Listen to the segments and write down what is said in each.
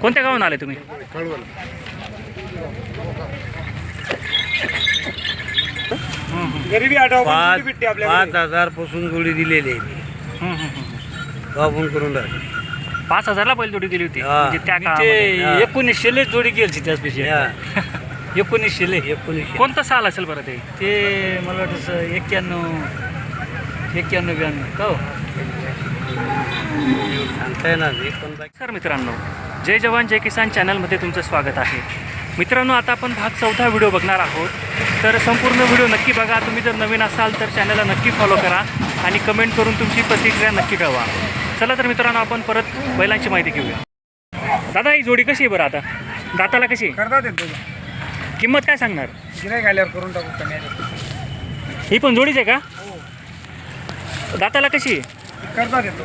कोणत्या गावून आले तुम्ही गरिबी पाच हजारपासून जोडी दिलेली आहे मी. वापरून करून राहिलो. पाच हजारला बैल जोडी दिली होती हा. म्हणजे त्या काळामध्ये. हा. एकोणीसशेले जोडी गेली त्याचपेक्षा या, एकोणीसशेले एकोणीसशे कोणतं साल असेल बरं ते ते मला वाटतं एक्क्याण्णव एक्क्याण्णव ब्याण्णव का हो? सांगता येणार नाही पण बाकी नमस्कार मित्रांनो जय जवान जय किसान चॅनलमध्ये तुमचं स्वागत आहे. मित्रांनो आता आपण भाग चौथा व्हिडिओ बघणार आहोत. तर संपूर्ण व्हिडिओ नक्की बघा. तुम्ही जर नवीन असाल तर चॅनलला नक्की फॉलो करा आणि कमेंट करून तुमची प्रतिक्रिया नक्की कळवा. चला तर मित्रांनो आपण परत बैलांची माहिती घेऊया. दादा ही जोडी कशी आहे बरं आता? दाताला कशी आहे? करतात येतो किंमत काय सांगणार? आल्यावर करून टाकू कमी आल्यावर. ही पण जोडीच आहे का? दाताला कशी आहे? करतात येतो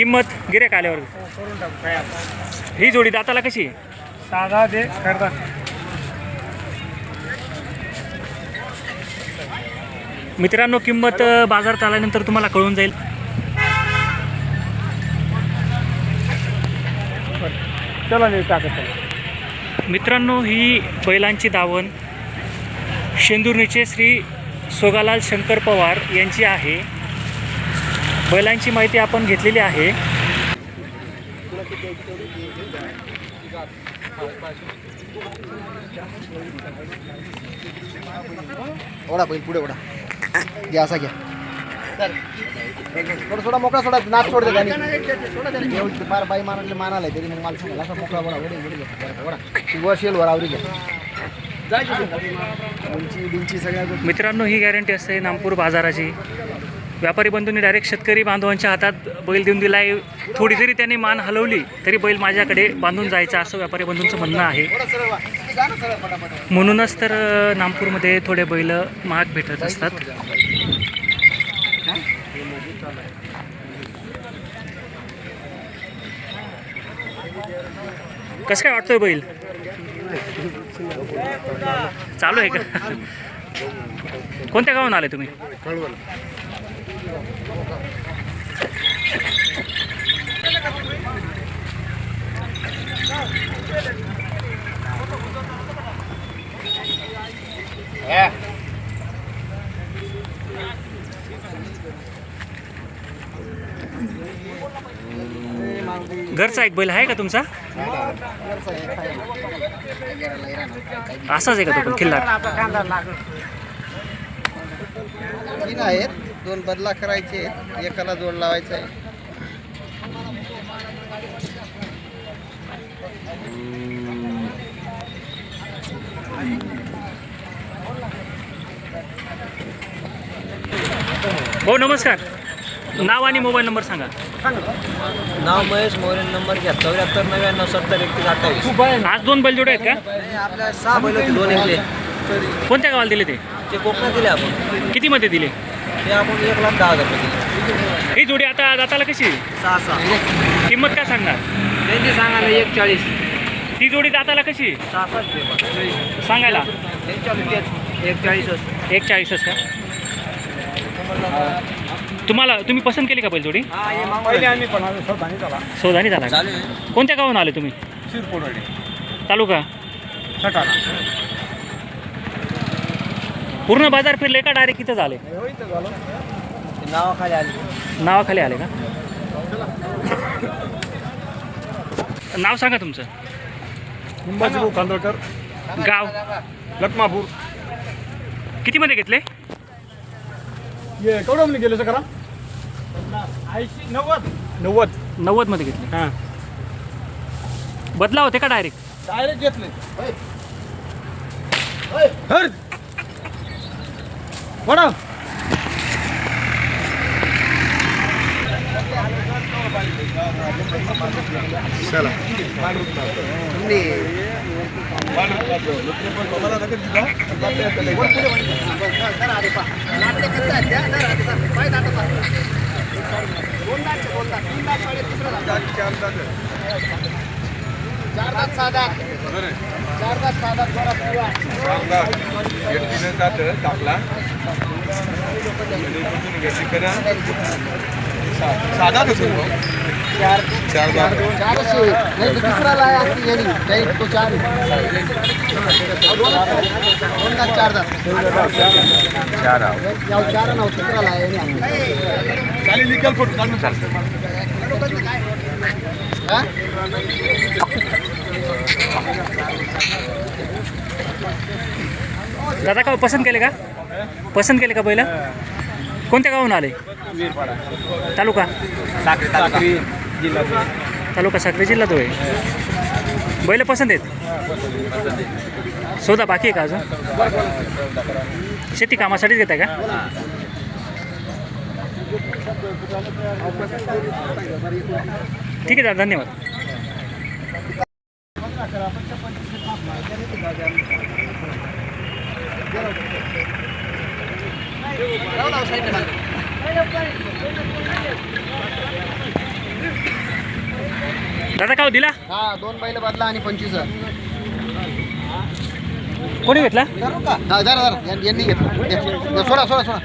किंमत गिरेक आल्यावर हो, करून टाकू काय आता. ही जोडी दाताला कशी आहे? साधा दे करतात मित्रांनो किंमत अ, बाजारात आल्यानंतर तुम्हाला कळून जाईल चला नाही टाकत चला मित्रांनो ही बैलांची दावण शेंदुर्णीचे श्री सोगालाल शंकर पवार यांची आहे बैलांची माहिती आपण घेतलेली आहे. ओढा बैल पुढे ओढा. घ्या असा घ्या. थोडा थोडा मोकळा सोडा नाच सोडते त्यांनी मार बाई मारले मानाला तरी मग मला सांगाल असा मोकळा ओढा ओढे ओढे ती वर आवरी घ्या. उंची बिंची सगळ्या मित्रांनो ही गॅरंटी असते नागपूर बाजाराची. व्यापारी बंधूंनी डायरेक्ट शेतकरी बांधवांच्या हातात बैल देऊन दिलाय. थोडी जरी त्याने मान हलवली तरी बैल माझ्याकडे बांधून जायचा असं व्यापारी बंधूंचं म्हणणं आहे. म्हणूनच तर नागपूरमध्ये थोडे बैल महाग भेटत असतात. कसं काय वाटतोय बैल? चालू आहे का? कोणत्या गावून आले तुम्ही? घरचा एक बैल आहे का तुमचा? असाच आहे का तो पण आहेत. दोन बदला करायचे एकाला जोड लावायचा आहे. हो नमस्कार. नाव आणि मोबाईल नंबर सांगा. नाव महेश मोरे नंबर घ्या. चौऱ्याहत्तर नव्याण्णव सत्तर एकतीस अठ्ठावीस. आज दोन बैल जोडे आहेत का? आपल्या सहा बैल होते दोन एकले. कोणत्या गावाला दिले ते? ते कोकणात दिले आपण. कितीमध्ये दिले? ते आपण एक लाख दहा हजार रुपये दिले. ही जोडी आता दाताला कशी? आहे? सहा सहा. किंमत काय सांगणार? त्यांची सांगायला एक चाळीस ती जोडी दाताला कशी? आहे? सहा सात सांगायला. एक चाळीस एक चाळीसच का? तुम्हाला तुम्ही पसंत केली का बैल जोडी? पहिले आम्ही पण आलो सौदानी झाला. का? चालू आहे कोणत्या गावून आले तुम्ही? शिरपोडवाडी तालुका? सटाणा. पूर्ण बाजार फिरले का डायरेक्ट इथं झाले? हो इथं झालं. ते नावाखाली आले. नावाखाली आले का? नाव सांगा तुमचं. निंबाजी भाऊ खांदळकर. गाव. लखमापूर. कितीमध्ये घेतले? ये केवढं गेले सर करा ऐंशी नव्वद. नव्वद. नव्वदमध्ये घेतले. हां. बदला होते का डायरेक्ट? डायरेक्ट घेतले. बडा चार दात दात चार दात सहा दात. बरा पिवळा. एकटीनं जातं कापला आणि इकडून घ्यायची करा चार चार दोन चारच शेळी नाही तो तिसराला आहे असती गेली काही तो चार आहे. दोन दोन दात चार दात चार याव चार नाव तिसराला आहे आणि हा? दादा का पसंत केले का? पसंत केले का पहिलं? कोणत्या गावून आले? तालुका? तालुका साक्री जिल्हा तो आहे बैल पसंत आहेत. सौदा बाकी आहे का अजून? शेती कामासाठीच घेताय का? ठीक आहे दादा धन्यवाद. दिला? हा दोन बैल बदला आणि पंचवीस हजार. कोणी घेतला? हा, जरा जरा यां- यांनी घेतलं. सोडा सोडा सोडा.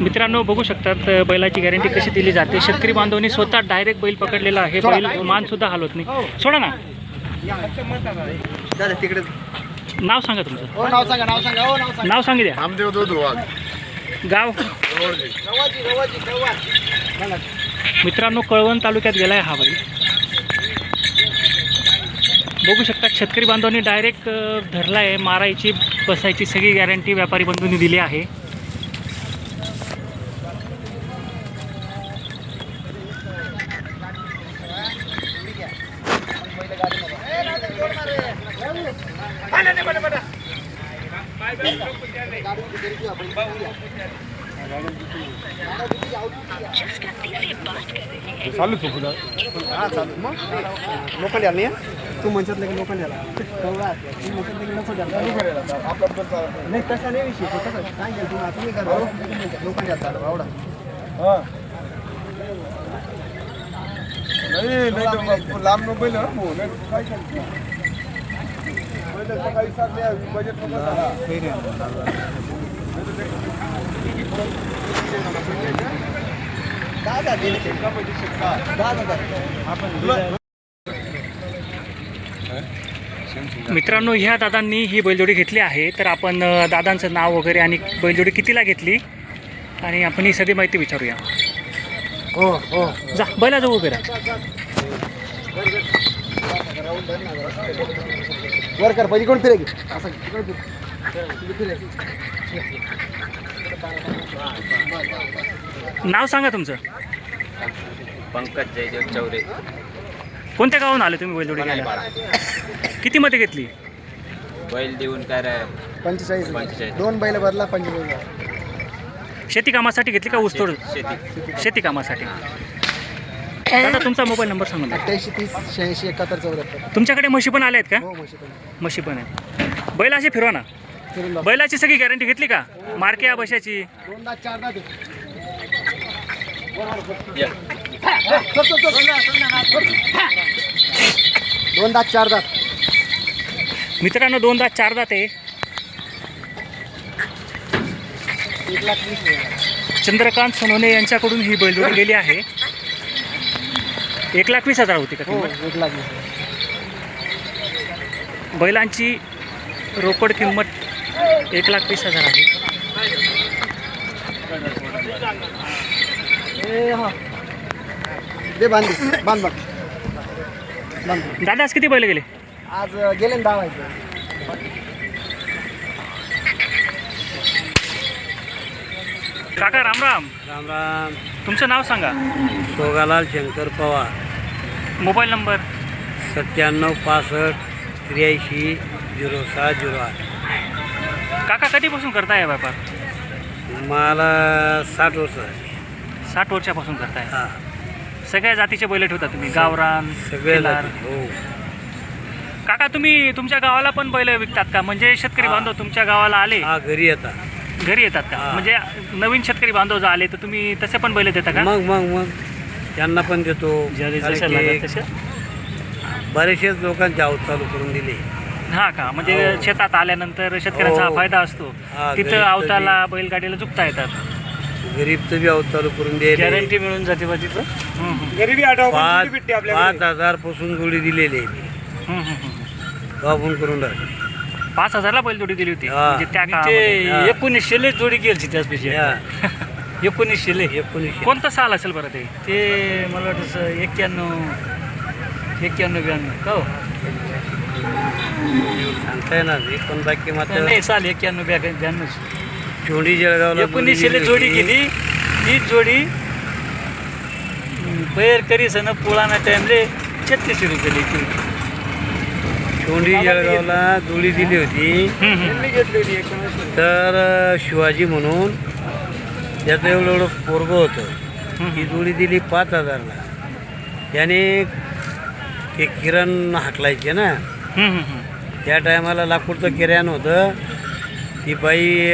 मित्रांनो बघू शकतात अ, बैलाची गॅरंटी कशी दिली जाते. शेतकरी बांधवांनी स्वतः डायरेक्ट बैल पकडलेला आहे. बैल मान सुद्धा हलवत नाही. सोडा ना. दादा तिकडे. नाव सांगा तुमचं. हो नाव सांगा नाव सांगा हो नाव सांगा. नाव सांगी द्या. आमदेव दूध वाघ. गाव? रवाची रवाची रवा मित्रांनो कळवण तालुक्यात गेला आहे हा बैल. बघू शकतात शेतकरी बांधवांनी डायरेक्ट धरला आहे मारायची बसायची सगळी गॅरंटी व्यापारी बंधूंनी दिली आहे. लोखंड याला नाही? तू म्हणतात की लोखंड याला. नाही तसा नाही विषय. तो सांगेल तुम्ही तुम्ही करा लोखंड याला आवडा. लांब मोबाईल बजेट दिले मित्रांनो ह्या दादांनी ही बैलजोडी घेतली आहे. तर आपण दादांचं नाव वगैरे आणि बैलजोडी कितीला घेतली? आणि आपण ही सगळी माहिती विचारूया. हो हो. जा बैलाजवळ उभे राहा. वर कर पहिली कोण फिरे. की असं. तिकडे फिर. तिकडे फिरे. नाव सांगा तुमचं. पंकज जयदेव चौरे. कोणत्या गावून आले तुम्ही बैलजोडी घ्यायला? कितीमध्ये घेतली? बैल देऊन काय रे? पंचेचाळीस. पंचेचाळीस. दोन बैल बदला पंचेचाळीस. शेती कामासाठी घेतली का ऊसतोड? शेती. शेती. कामासाठी. दादा तुमचा मोबाईल नंबर सांगा. अठ्ठ्याऐंशी तीस शहाऐंशी एकाहत्तर चौऱ्याहत्तर. तुमच्याकडे म्हशी पण आल्या आहेत का? हो म्हशी पण. म्हशी पण आहेत. बैल अशी फिरवा ना. फिरून. बैलाची सगळी गॅरंटी घेतली का? मार्के बशाची? दोनदा चारदा दे. चल, चल. दोनदा चारदा मित्रांनो दोनदा चारदा ते एक लाख वीस हजार. चंद्रकांत सोनवणे यांच्याकडून ही बैलजोडी गेली आहे एक लाख वीस हजार होती का हो किंमत एक लाख वीस. बैलांची रोकड किंमत एक लाख वीस हजार आहे. दे बांध दे. बांध बांध बांध दादा आज किती बैल गेले? आज गेले ना दहा वाजता काका राम राम. राम राम. तुमचं नाव सांगा. सोगालाल शंकर पवार. Mobile number? सत्त्याण्णव पासष्ट त्र्याऐंशी झिरो सहा झिरो आठ. काका कधीपासून करताय व्यापार? मला साठ वर्ष आहे साठ वर्षापासून करताय. हा. सगळ्या जातीचे बैल ठेवता तुम्ही गावरान सगळे खिलार. जाती. हो. काका तुम्ही तुमच्या गावाला पण बैल विकतात का? म्हणजे शेतकरी हा. बांधव तुमच्या गावाला आले. हा घरी येतात. घरी येतात का? हा. म्हणजे नवीन शेतकरी बांधव जर आले तर तुम्ही तसे पण बैल देता का? मग मग मग. त्यांना पण देतो. कारण की तसे बरेचसेच लोकांची आवड चालू करून दिली. हा का? म्हणजे हो. शेतात आल्यानंतर शेतकऱ्यांचा हा. हो. फायदा असतो. हा, तिथं घरी आवताला बैलगाडीला चुकता येतात. गरीबचं बी आहोत चालू करून द्यायला. गॅरंटी मिळून जाते बा तिथं? गरीबी आठव पाच पाच हजारपासून जोडी दिलेली आहे मी. हम्म, हम्म, हम्म. वापरून करून राहिलो. पाच हजारला बैलजोडी दिली होती. हा. म्हणजे त्या ते काळामध्ये. हा. एकोणीसशेले जोडी गेलची त्याचपेक्षा या एकोणीसशेले एकोणीसशे कोणतं साल असेल बरं ते? ते मला वाटतं स- एक्क्याण्णव एक्क्याण्णव ब्याण्णव. का हो? सांगता येणार नाही. पण बाकी मात्र नाही चाल एक्क्याण्णव ब्या ब्याण्णव चोंडी जळगावला एकोणीसशेले दिली जोडी. केली. तीच जोडी पैर करीसन पुळाना टाइमले छत्तीसशे रुपये चोंडी जळगावला जोडी दिली होती. तर शिवाजी म्हणून त्याचं एवढं एवढं पोरगं होतं. ही जोडी दिली पाच हजारला. त्याने ते किरण हाकलायचे ना. त्या टायमाला लाकूडचं किराण होतं. ती बाई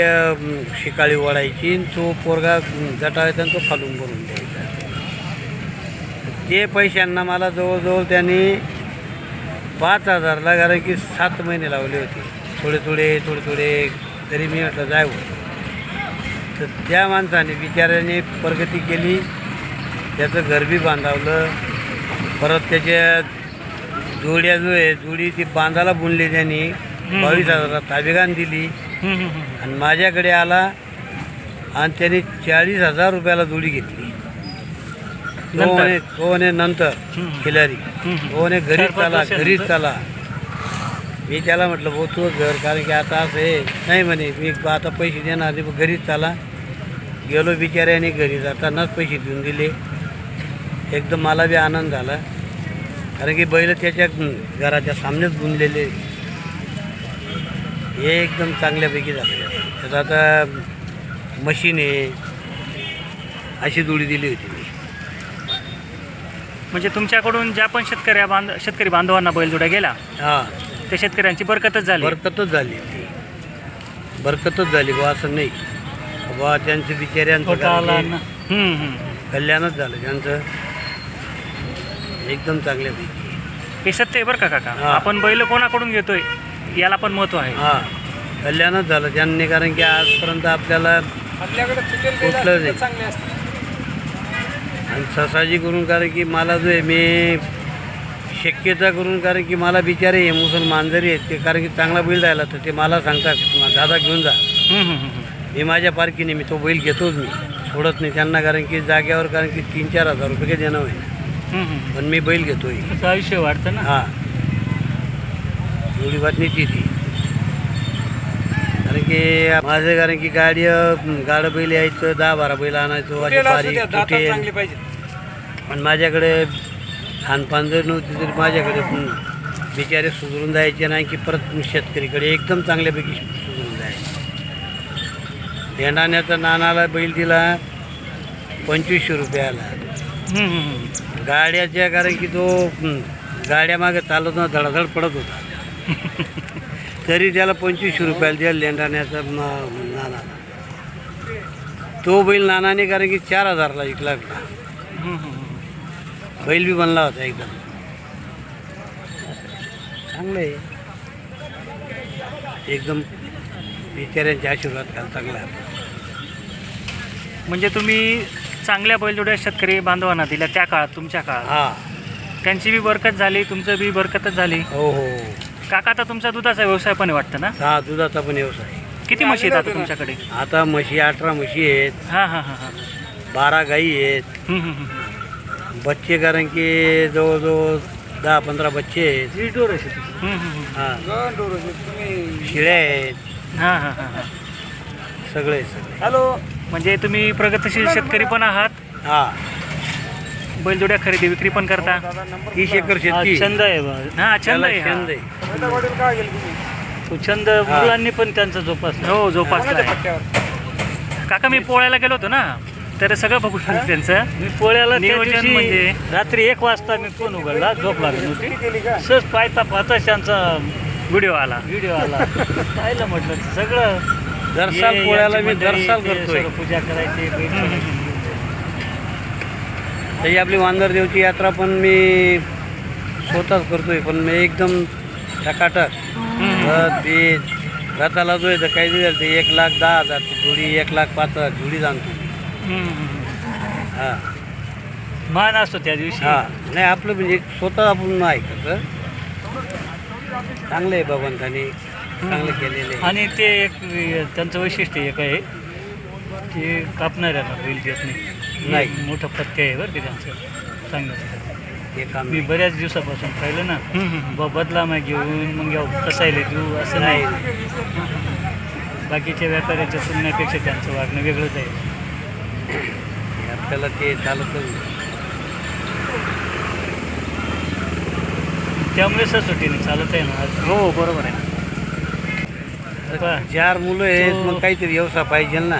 शिकाळी ओढायची आणि तो पोरगा जटावायचा आणि तो खालून करून द्यायचा. ते पैशांना मला जवळजवळ त्यांनी पाच हजारला कारण की सात महिने लावले होते. थोडे थोडे थोडे थोडे तरी मी म्हटलं जाय. तर त्या माणसाने बिचाऱ्याने प्रगती केली. त्याचं घर बी बांधावलं. परत त्याच्या जोड्या जो आहे जोडी ती बांधायला बुनली त्यांनी. बावीस हजारात ताबेगान दिली. आणि माझ्याकडे आला आणि त्याने चाळीस हजार रुपयाला जोडी घेतली तो नंतर? म्हणे तो म्हणे नंतर. खिलारी. तो म्हणे घरीच चाला? घरीच चाला मी त्याला म्हटलं भाऊ तू घर कारण की आता असं आहे नाही म्हणे मी आता पैसे देणार नाही पण घरीच चाला गेलो बिचाऱ्याने घरी जातानाच पैसे देऊन दिले एकदम मला बी आनंद झाला कारण की बैल त्याच्या घराच्या सामनेच बुनलेले हे एकदम चांगल्यापैकी झाले त्यात आता मशीन आहे. अशी जोडी दिली होती मी. म्हणजे तुमच्याकडून ज्या पण शेतकऱ्या बांध शेतकरी बांधवांना बैलजोड्या गेल्या हां. त्या शेतकऱ्यांची बरकतच झाली. बरकतच झाली ती बरकतच झाली बा असं नाही. बा त्यांचं बिचाऱ्यांचं हम्म, हम्म. कल्याणच झालं त्यांचं. एकदम चांगल्यापैकी. हे सत्य आहे बरं का काका? हा. आपण बैल कोणाकडून घेतोय? याला पण महत्त्व आहे. हां. कल्याणच झालं त्यांनी कारण की आजपर्यंत आपल्याला आपल्याकडे चुकेल कुठलं काही नाही. चांगले असते आणि ससाजी करून कारण की मला जो आहे मी शक्यता करून कारण की मला बिचारे हे मुसलमान जरी आहेत ते कारण की चांगला बैल राहिला तर ते मला सांगतात दादा घेऊन जा. हम्म, हम्म, हम्म. मी माझ्या पार्कीने मी तो बैल घेतोच मी. सोडत नाही त्यांना कारण की जाग्यावर कारण की तीन चार हजार रुपये काही देणं होईल. हम्म, हम्म. पण मी बैल घेतोय. त्याचं आयुष्य वाढतं ना. हां. एवढी बातमीची ती. कारण की माझं कारण की गाडी गाडं बैल यायचं दहा बारा बैल आणायचो अशी बारीक पाहिजे. पण माझ्याकडे खानपान जर नव्हती तरी माझ्याकडे पण बिचारे सुधरून जायचे नाही की परत शेतकरीकडे एकदम चांगल्यापैकी सुधरून जायचे. भेंडाण्याचा नानाला बैल दिला पंचवीसशे रुपयाला. गाड्याच्या कारण की तो गाड्या मागे चालत ना धडाधड पडत होता. तरी त्याला पंचवीसशे रुपयाला दिला लेंडाण्याचा नाना तो बैल नानाने कारण की चार हजारला विकला हम्म. बैल बी बनला होता एकदम. चांगलं आहे. एकदम बिचाऱ्यांचे आशीर्वाद घाल चांगला. म्हणजे तुम्ही चांगल्या बैलजोड्या शेतकरी बांधवांना दिल्या त्या काळात तुमच्या काळात. हा. त्यांची बी बरकत झाली तुमचं बी बरकतच झाली. हो हो. काका आता तुमचा दुधाचा व्यवसाय पण आहे वाटतं ना? हा दुधाचा पण व्यवसाय. किती म्हशी आहेत आता तुमच्याकडे? आता म्हशी अठरा म्हशी आहेत. हां हां हां हां. बारा गाई आहेत. हम्म, हम्म, हम्म. बच्चे कारण की जवळजवळ दहा पंधरा बच्चे आहेत. हम्म, हम्म, हम्म. हा. शिळ्या आहेत. हां हां हां हां. सगळे सगळे. हॅलो. म्हणजे तुम्ही प्रगतशील शेतकरी पण आहात? हा. बैलजोड्या खरेदी विक्री पण करता. तीस एकर हा शेती छंद आहे बा. हा छंद त्याला आहे. छंद हा. आहे तो छंद मुलांनी पण त्यांचा जोपासला. हो जोपासला आहे. काका मी पोळ्याला गेलो होतो ना तर सगळं बघू त्यांचं. मी पोळ्याला त्या नियोजन दिवशी म्हणजे? रात्री एक वाजता मी फोन उघडला झोप लागली होती सहज पाहता पाहता त्यांचा व्हिडिओ आला. व्हिडिओ आला. पाहिलं म्हटलं सगळं दरसाल पोळ्याला यांची मी मंडळी, दरसाल ते करतोय. सर्व पूजा करायची हम्म. तशी आपली वांदरदेवची यात्रा पण मी स्वतःच करतोय पण मी एकदम टकाटक बीज रथाला जो आहे तर काही दिलं ते एक लाख दहा हजार जोडी एक लाख पाच हजार जोडी जाणतो. हां. मान असतो त्या दिवशी. हां. नाही आपलं म्हणजे स्वतः आपण नाही ऐकत. चांगलं आहे भगवंताने चांगलं केलेलं आहे. आणि ते एक त्यांचं वैशिष्ट्य एक आहे ते कापणाऱ्याला बैल देत नाही. नाही. मोठं पत्ते आहे बरं का त्यांचं. हे काम मी बऱ्याच दिवसापासून पाहिलं ना. बा बदला मग घेऊन मग याव कसायला देऊ असं नाही. बाकीच्या व्यापाऱ्याच्या तुलनेपेक्षा त्यांचं वागणं वेगळंच आहे. आपल्याला ते चालतच. त्यामुळे ससोटीने चालत आहे ना. हो बरोबर आहे. चार मुलं आहेत मग काहीतरी व्यवसाय पाहिजे ना.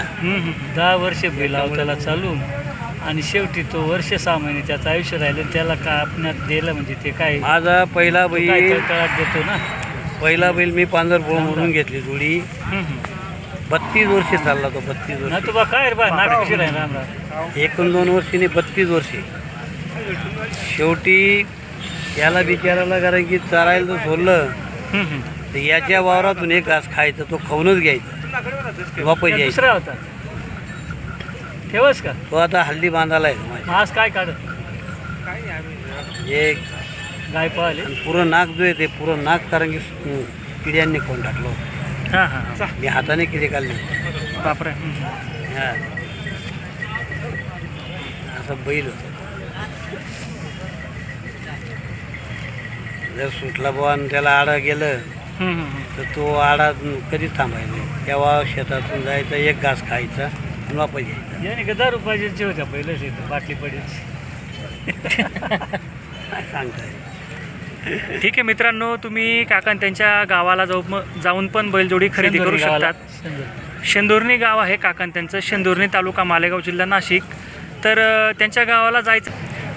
दहा वर्ष बैल त्याला चालून आणि शेवटी तो वर्ष सहा महिने त्याचं आयुष्य राहिलं त्याला कापण्यात दिलं म्हणजे ते काय? माझा पहिला बैल तळतळाट देतो ना? पहिला बैल मी पांढरपूरमधून घेतली जोडी. बत्तीस वर्ष चालला तो बत्तीस ना वर्ष. तू बा काय रे बा नाटक कशी राहील राम राम. एकूण दोन वर्षीने बत्तीस वर्षे. शेवटी याला बिचारायला कारण की चारायला जर सोडलं. तर याच्या वावरातून एक घास खायचा तो खाऊनच घ्यायचा. वापस का यायचा. दुसरा होता. ठेवस का? तो आता हल्ली बांधायला आहे माझ्या मग आज काय काढ. एक गाय पाहिले आणि पुरं नाक जो आहे ते पुरं नाक कारण की हं, किड्यांनी खाऊन टाकलो हा हा हा. मी हाताने किडे काढले बापरे. हा. असं बैल होतं. जर सुटला बुवा आणि त्याला आडा गेलं. तर तो आडा कधीच थांबायचा नाही. तेव्हा शेतातून जायचा एक घास खायचा. वापस याने का होत्या पहिलेच बाटली काय सांगताय. ठीक आहे मित्रांनो तुम्ही काका त्यांच्या गावाला जाऊ जाऊन पण बैलजोडी खरेदी करू शकतात. शेंदुर्णी. गाव आहे काकान त्यांचं शेंदुर्णी तालुका मालेगाव जिल्हा नाशिक. तर त्यांच्या गावाला जायचं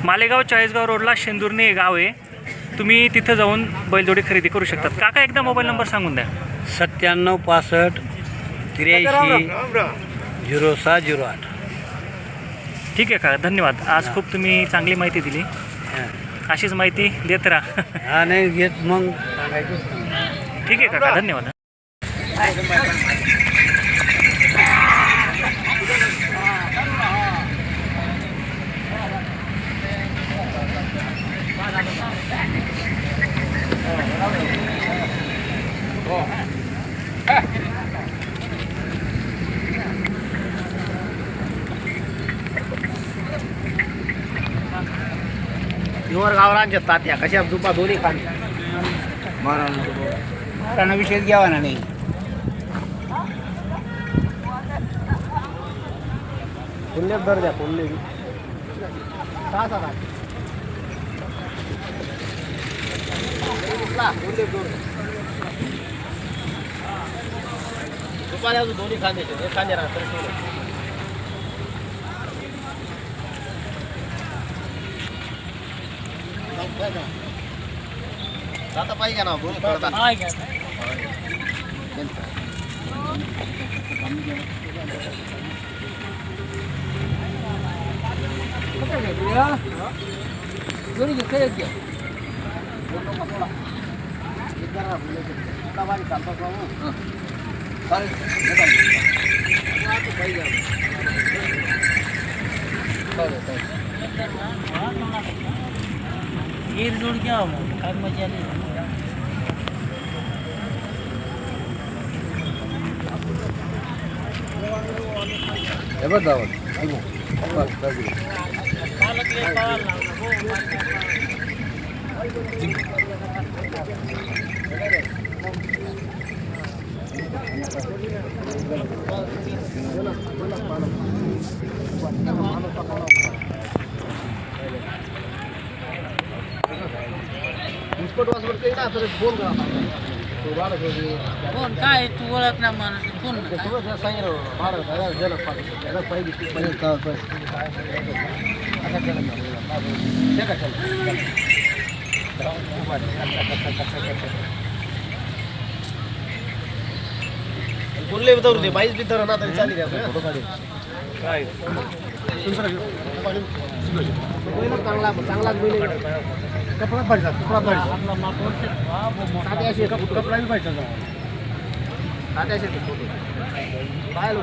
मालेगाव चाळीसगाव रोडला शेंदुर्णी हे गाव आहे. तुम्ही तिथं जाऊन बैलजोडी खरेदी करू शकतात. काका एकदा मोबाईल नंबर सांगून द्या. सत्त्याण्णव पासष्ट त्र्याऐंशी झिरो सहा झिरो आठ. ठीक आहे का धन्यवाद. आज खूप तुम्ही चांगली माहिती दिली. अशीच माहिती देत राहा. हा नाही घेत मग. सांगायचंच नाही. ठीक आहे काका धन्यवाद. युवर गावरांच्या तात्या कशा दुपा दोन्ही खान. महाराणा विषयच घ्यावा ना नाही. फुल्ले दर द्या फुल्ले. सहा दर दुपारी दोन्ही खांदे खांदे राहतात आता पाहिजे ना दोन्ही पडतात दोन्ही घेतले एक घ्या एक जोड घ्या मग काय मजा नाही हे बघ दावत इस्पोर्ट वासवर काही ना तर फोन करा तो बाळक होते कोण काय तू ओळख ना माणूस कोण आता? बोलले दे बाईच बी धरा ना तरी चालेल का? फोटो काढेल दुसरा घेऊ. बैल चांगला चांगलाच. कपडा पाहिजे कपडा पाहिजे. अशी आहे, कपडा बी पाहिजे फोटो. पाहिलं.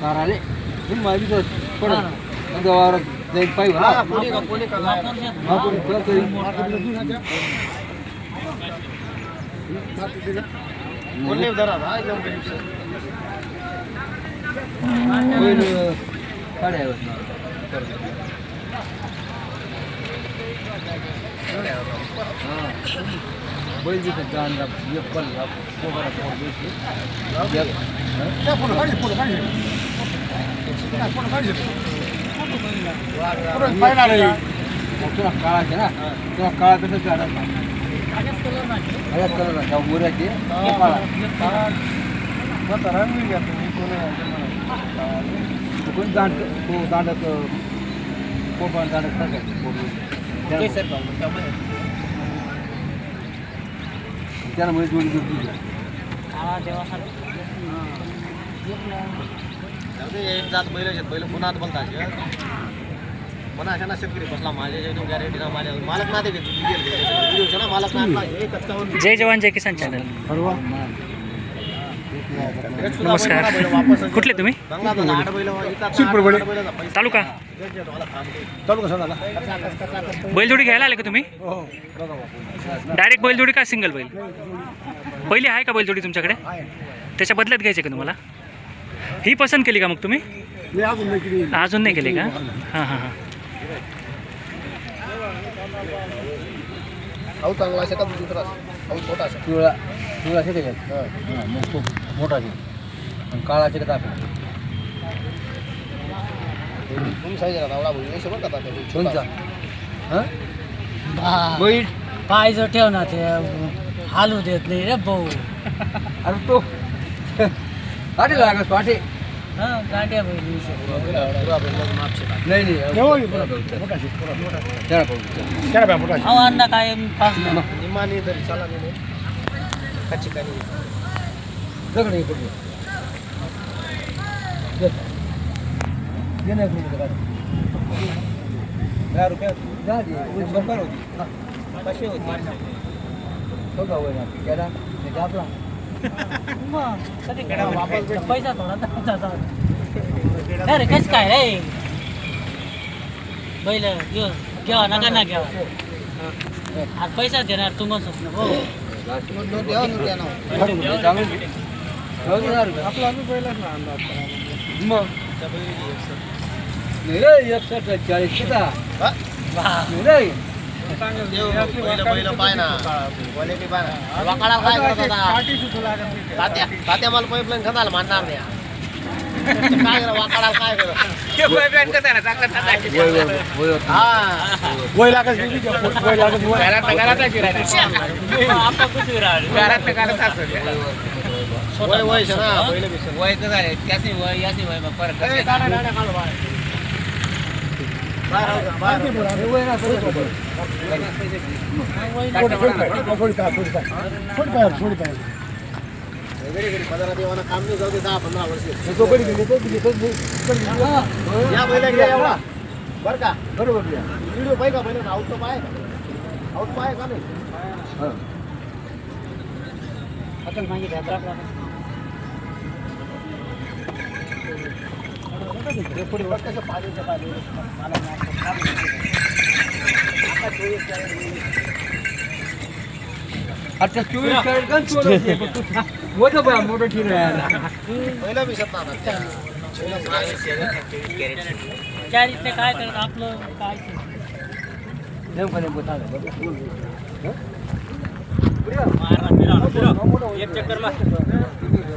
आला खाऊ बारी पडे, तो बारी पडे, आहे, ते होईल. तुला बरोबर आहे ना, पण इथं घ्या बैलं ना, मी रातले पैसा होते खरेडी बैल बी कवळा असेल एक जात बैल होईल. मालक तोच शेर जरा घ्या. विचारानं काय? हा, ते काय जरा गावली सर. हा, कोणी का कोणी का काय? कोणी धरा हा, एकदम गरीब सर. जाऊ दे, एक जात बैल आहेत. बैल पुन्हा बोलता पुन्हा अशा ना शेतकरी बसला माझ्या जेवढी गॅरेंटी ना माझ्या मालक ना ना मालक ना जय जवान जय किसान चॅनल नमस्कार. वापस कुठले तुम्ही. तालुका. बैलजोडी घ्यायला आले का तुम्ही? डायरेक्ट बैलजोडी का सिंगल बैल? पहिली आहे का बैलजोडी तुमच्याकडे? त्याच्या बदल्यात घ्यायचे का तुम्हाला? ही पसंत केली का मग तुम्ही? मी अजून नाही केली. अजून नाही केली का? हां हां हां. अहो चांगला असेल का दुसरा असेल. अहो छोटा असेल. पिवळा पिवळा शेत आहे. मग खूप मोठा का तुम्ही का? छोटा. हां? बैठ पाय जो ठेव ना ते हालू देत नाही रे भाऊ. अरे तो. पाठी लागत पाठी हा गाड्या बैल येऊ शकतो. पुरा बैल मग मापशे टाक. नाही नाही अहो अण्णा काय पाच निम्मानी तरी चला नाही कच्ची कानी दगड हे करू दहा रुपया शंभर होती कशी होती तो का होईना केला त्याच्या आपला मग कधी वापस भेटतो. पैसा थोडा दाखवता जाऊ. अरे कस काय रे बैल घेऊ घ्यावा नका ना घ्यावा आज पैसा देणार तुम्हाला स्वप्न हो नोट द्या नोट द्या ना आपला मग नाही रे एकसष्ट चाळीस किती हा? नाही रे तात्या मला पाईपलाईन खताला मानणार नाही काय काय करत वय वय वय ना वय तर झाले त्याची वय याची वय परत बर का बरोबर व्हिडिओ पाहिजे का बैल आउट पाय आउट पाय का नाही अकल मागे घ्या पुढे वर कसं पाण्याच्या पाणी मला नाही आता चोवीस कॅरेट आता चोवीस कॅरेट गण चोवीस मोठं बा मोठं ठीक आहे पहिलं बी शकता आता चार इथे काय करत आपलं काय ते. नेमकं नेमकं सांगा कारण कधी एकदा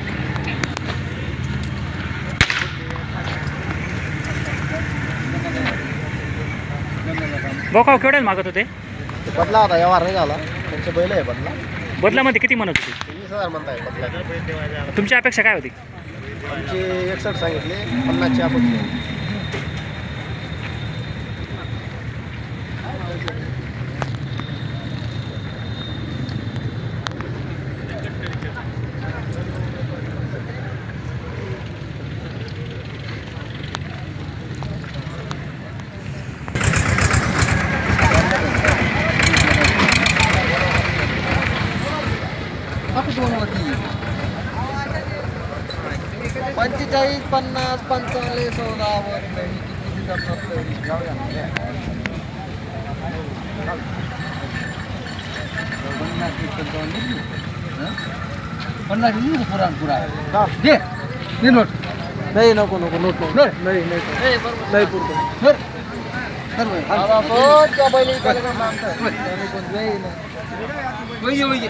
बोकाव केवढ्याला मागत होते? बदला होता व्यवहार नाही झाला. त्यांचे बैल आहे बदला. बदलामध्ये किती म्हणत होते? वीस हजार म्हणताय बदला. तुमची अपेक्षा काय होती? आमचे एकसष्ट सांगितले पन्नासची अपेक्षा. पंचेचाळीस पन्नास पंचावन्न जाऊया पन्नास पुराण पुरा. दे. नोट. नाही नको नको नोट नको नाही नाही नाही. पुरतो. बैल वैजे वैजे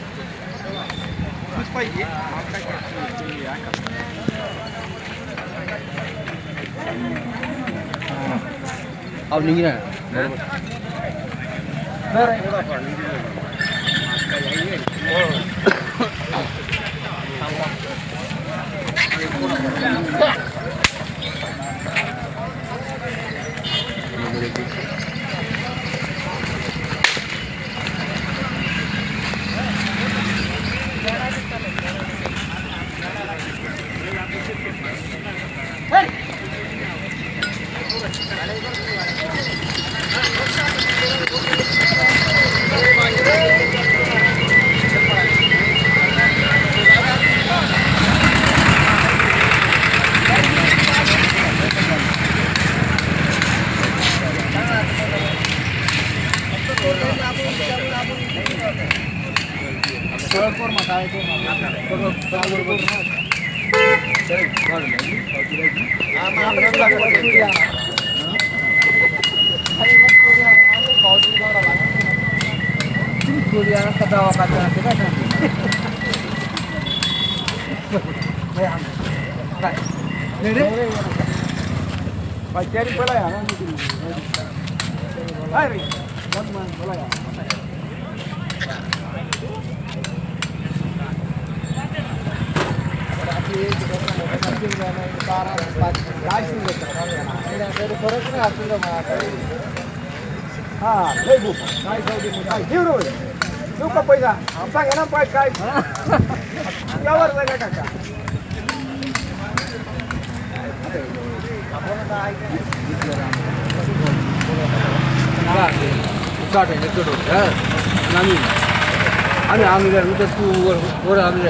रेखा का त्या बजाच्या दादा इकडं पाहिजे सकाळच्या अब निघणार हा लय भूक काय जाऊ दे काय देऊ रे देऊ का पैसा सांगा ना पाय काय यावर जागा काका आम्ही आम्ही आम्ही उद्या तू वर वर आम्ही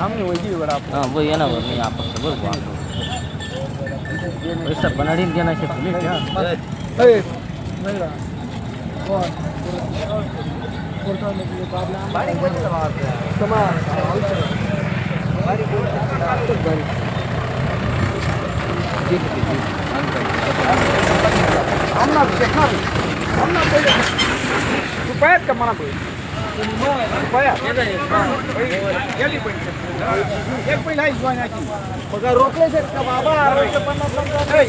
आम्ही वैदी वर आपण हां बघ येणार नाही आपण बरं पैसा बनाडीन देणार शकतो ए, नाही रा. कोण? कोण? समाज. अण्णा, शेखर. अण्णा, पहिले. तू पायात का मला पहिले पायात. गेली पहिले. एक पहिला आहेच बहिणाची बघा रोखले का बाबा रोजचं पन्नास पन्नास नाही.